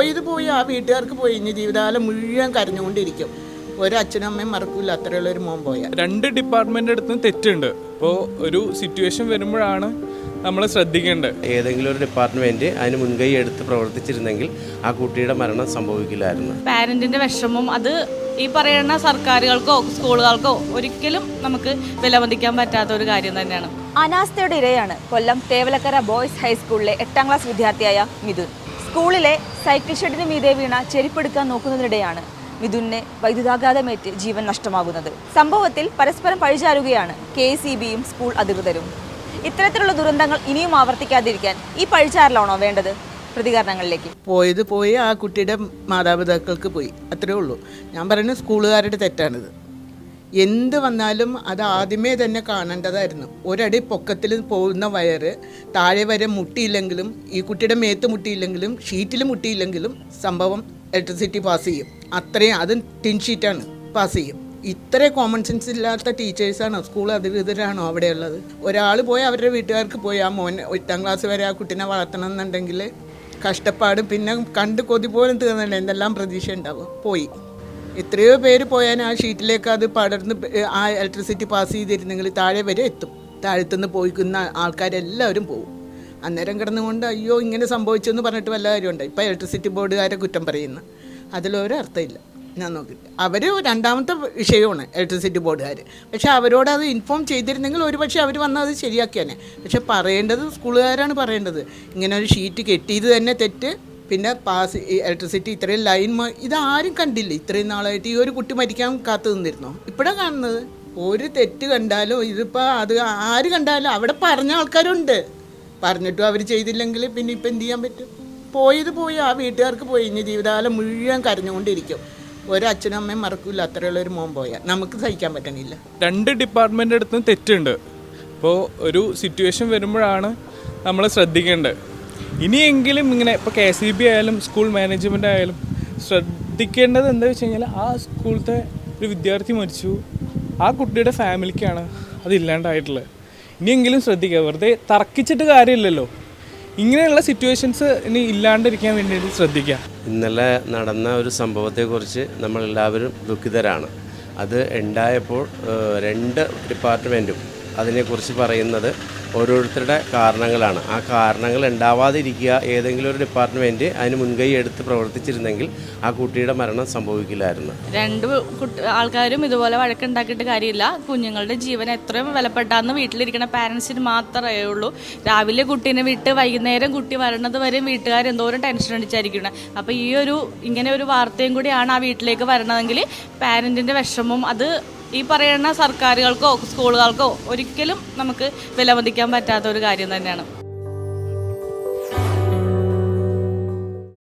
പോയത് പോയി ആ വീട്ടുകാർക്ക് പോയി. ഇനി ജീവിതകാലം മുഴുവൻ കരഞ്ഞുകൊണ്ടിരിക്കും. ഒരു അച്ഛനും അമ്മയും മറക്കൂല. അത്രയുള്ള ഒരു മോൻ പോയ രണ്ട് ഡിപ്പാർട്ട്മെന്റ് അടുത്തും തെറ്റുണ്ട്. അപ്പോൾ ഒരു സിറ്റുവേഷൻ വരുമ്പോഴാണ് നമ്മൾ ശ്രദ്ധിക്കേണ്ടത്. ഏതെങ്കിലും ഒരു ഡിപ്പാർട്ട്മെന്റ് അതിന് മുൻകൈ എടുത്ത് പ്രവർത്തിച്ചിരുന്നെങ്കിൽ ആ കുട്ടിയുടെ മരണം സംഭവിക്കില്ലായിരുന്നു. പാരന്റിന്റെ വിഷമം അത് ഈ പറയുന്ന സർക്കാരുകൾക്കോ സ്കൂളുകൾക്കോ ഒരിക്കലും നമുക്ക് വിലമതിക്കാൻ പറ്റാത്ത ഒരു കാര്യം തന്നെയാണ്. അനാസ്ഥയുടെ ഇരയാണ് കൊല്ലം തേവലക്കര ബോയ്സ് ഹൈസ്കൂളിലെ എട്ടാം ക്ലാസ് വിദ്യാർത്ഥിയായ മിഥുൻ. സ്കൂളിലെ സൈക്കിൾ ഷെഡിന് മീതെ വീണ ചെരുപ്പെടുക്കാൻ നോക്കുന്നതിനിടെയാണ് മിഥുനെ വൈദ്യുതാഘാതമേറ്റ് ജീവൻ നഷ്ടമാകുന്നത്. സംഭവത്തിൽ പരസ്പരം പഴിചാരുകയാണ് കെ സ്കൂൾ അധികൃതരും. ഇത്തരത്തിലുള്ള ദുരന്തങ്ങൾ ഇനിയും ആവർത്തിക്കാതിരിക്കാൻ ഈ പഴിചാരലാണോ വേണ്ടത്? പ്രതികരണങ്ങളിലേക്ക്. പോയത് പോയി ആ കുട്ടിയുടെ മാതാപിതാക്കൾക്ക് പോയി. അത്രേ ഉള്ളൂ. ഞാൻ പറയുന്നത് സ്കൂളുകാരുടെ തെറ്റാണിത്. എന്ത് വന്നാലും അത് ആദ്യമേ തന്നെ കാണേണ്ടതായിരുന്നു. ഒരടി പൊക്കത്തിൽ പോകുന്ന വയറ് താഴെ വരെ മുട്ടിയില്ലെങ്കിലും ഈ കുട്ടിയുടെ മേത്ത് മുട്ടിയില്ലെങ്കിലും ഷീറ്റിൽ മുട്ടിയില്ലെങ്കിലും സംഭവം ഇലക്ട്രിസിറ്റി പാസ് ചെയ്യും. അത്രയും അതും ടിൻ ഷീറ്റാണ് പാസ് ചെയ്യും. ഇത്ര കോമൺ സെൻസ് ഇല്ലാത്ത ടീച്ചേഴ്സാണോ സ്കൂൾ അധികൃതരാണോ അവിടെയുള്ളത്? ഒരാൾ പോയി അവരുടെ വീട്ടുകാർക്ക് പോയി ആ മോൻ എട്ടാം ക്ലാസ് വരെ ആ കുട്ടീനെ വളർത്തണം എന്നുണ്ടെങ്കിൽ കഷ്ടപ്പാട് പിന്നെ കണ്ട് കൊതി പോലും തീർന്നില്ല. എന്തെല്ലാം പ്രതീക്ഷ ഉണ്ടാവും പോയി. എത്രയോ പേര് പോയാൽ ആ ഷീറ്റിലേക്ക് അത് പടർന്ന് ആ ഇലക്ട്രിസിറ്റി പാസ് ചെയ്തിരുന്നെങ്കിൽ താഴെ വരെ എത്തും. താഴത്തുനിന്ന് പോയിക്കുന്ന ആൾക്കാരെല്ലാവരും പോകും അന്നേരം കിടന്നുകൊണ്ട് അയ്യോ ഇങ്ങനെ സംഭവിച്ചെന്ന് പറഞ്ഞിട്ട് വല്ല കാര്യമുണ്ട്? ഇപ്പം ഇലക്ട്രിസിറ്റി ബോർഡുകാരെ കുറ്റം പറയുന്ന. അതിലൊരു അർത്ഥമില്ല. ഞാൻ നോക്കി അവർ രണ്ടാമത്തെ വിഷയമാണ് ഇലക്ട്രിസിറ്റി ബോർഡുകാർ പക്ഷേ അവരോട് അത് ഇൻഫോം ചെയ്തിരുന്നെങ്കിൽ ഒരു പക്ഷേ അവർ വന്ന് അത് ശരിയാക്കിയാനെ. പക്ഷെ പറയേണ്ടത് സ്കൂളുകാരാണ് പറയേണ്ടത്. ഇങ്ങനെ ഒരു ഷീറ്റ് കെട്ടിയത് തന്നെ തെറ്റ്. പിന്നെ പാസ് ഇലക്ട്രിസിറ്റി ഇത്രയും ലൈൻ ഇതാരും കണ്ടില്ല. ഇത്രയും നാളായിട്ട് ഈ ഒരു കുട്ടി മരിക്കാൻ കാത്തു നിന്നിരുന്നു? ഇപ്പോഴാണ് കാണുന്നത്. ഒരു തെറ്റ് കണ്ടാലും? ഇതിപ്പോൾ അത് ആര് കണ്ടാലും അവിടെ പറഞ്ഞ ആൾക്കാരുണ്ട്. പറഞ്ഞിട്ടും അവർ ചെയ്തില്ലെങ്കിൽ പിന്നെ ഇപ്പം എന്ത് ചെയ്യാൻ പറ്റും? പോയത് പോയി ആ വീട്ടുകാർക്ക് പോയി. ഇനി ജീവിതകാലം മുഴുവൻ കരഞ്ഞുകൊണ്ടിരിക്കും. ഒരു അച്ഛനും അമ്മയും മറക്കൂല. അത്രയുള്ള ഒരു മോൻ പോയാൽ. നമുക്ക് സഹിക്കാൻ പറ്റണില്ല. രണ്ട് ഡിപ്പാർട്ട്മെന്റ് അടുത്തും തെറ്റുണ്ട്. അപ്പോൾ ഒരു സിറ്റുവേഷൻ വരുമ്പോഴാണ് നമ്മൾ ശ്രദ്ധിക്കേണ്ടത്. ഇനിയെങ്കിലും ഇങ്ങനെ ഇപ്പോൾ കെ സി ബി ആയാലും സ്കൂൾ മാനേജ്മെന്റ് ആയാലും ശ്രദ്ധിക്കേണ്ടത് എന്താ വെച്ച് കഴിഞ്ഞാൽ ആ സ്കൂളത്തെ ഒരു വിദ്യാർത്ഥി മരിച്ചു. ആ കുട്ടിയുടെ ഫാമിലിക്കാണ് അതില്ലാണ്ടായിട്ടുള്ളത് ഇനിയെങ്കിലും ശ്രദ്ധിക്കുക. വെറുതെ തർക്കിച്ചിട്ട് കാര്യമില്ലല്ലോ. ഇങ്ങനെയുള്ള സിറ്റുവേഷൻസ് ഇനി ഇല്ലാണ്ടിരിക്കാൻ വേണ്ടിയിട്ട് ശ്രദ്ധിക്കുക. ഇന്നലെ നടന്ന ഒരു സംഭവത്തെക്കുറിച്ച് നമ്മൾ എല്ലാവരും ദുഃഖിതരാണ്. അത് ഉണ്ടായപ്പോൾ രണ്ട് ഡിപ്പാർട്ട്മെന്റും അതിനെക്കുറിച്ച് പറയുന്നത് ഓരോരുത്തരുടെ കാരണങ്ങളാണ്. ആ കാരണങ്ങൾ ഉണ്ടാവാതിരിക്കുക ഏതെങ്കിലും ഒരു ഡിപ്പാർട്ട്മെന്റ് അതിന് മുൻകൈ എടുത്ത് പ്രവർത്തിച്ചിരുന്നെങ്കിൽ ആ കുട്ടിയുടെ മരണം സംഭവിക്കില്ലായിരുന്നു. രണ്ട് ആൾക്കാരും ഇതുപോലെ വഴക്കുണ്ടാക്കിയിട്ട് കാര്യമില്ല. കുഞ്ഞുങ്ങളുടെ ജീവൻ എത്രയും വിലപ്പെട്ടാന്ന് വീട്ടിലിരിക്കുന്ന പാരൻസിന് മാത്രമേ ഉള്ളൂ. രാവിലെ കുട്ടീനെ വിട്ട് വൈകുന്നേരം കുട്ടി വരണത് വരെയും വീട്ടുകാർ എന്തോരം ടെൻഷൻ അടിച്ചായിരിക്കണം അപ്പോൾ ഈ ഒരു ഇങ്ങനെ ഒരു വാർത്തയും കൂടിയാണ് ആ വീട്ടിലേക്ക് വരണതെങ്കിൽ പാരന്റിന്റെ വിഷമം അത് ഈ പറയുന്ന സർക്കാരുകൾക്കോ സ്കൂളുകൾക്കോ ഒരിക്കലും നമുക്ക് വിലമതിക്കാൻ പറ്റാത്ത ഒരു കാര്യം തന്നെയാണ്.